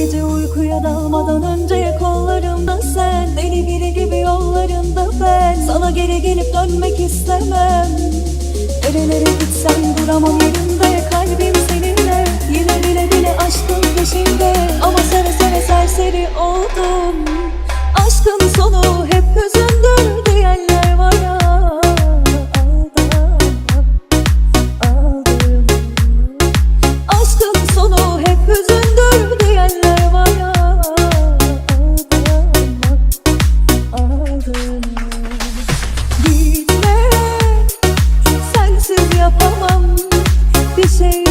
Gece uykuya dalmadan önce kollarımda sen Deli biri gibi yollarında ben. Sana geri gelip dönmek istemem.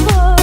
Oh.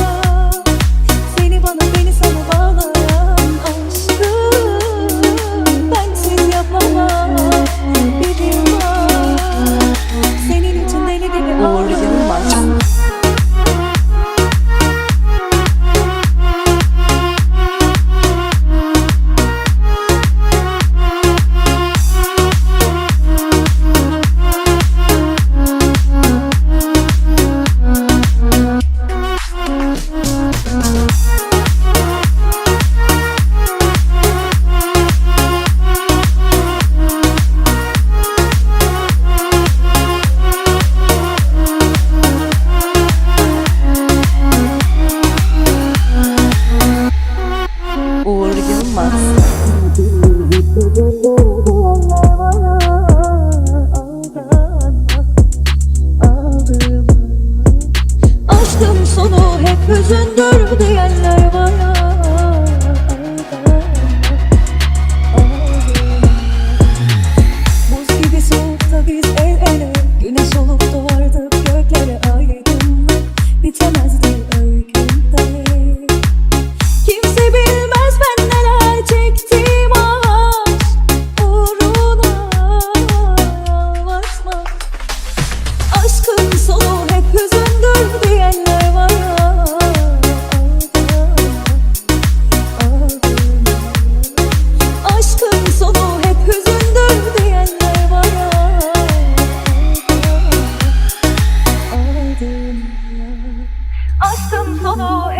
Aşkın sonu hep hüzündür aşkın dolu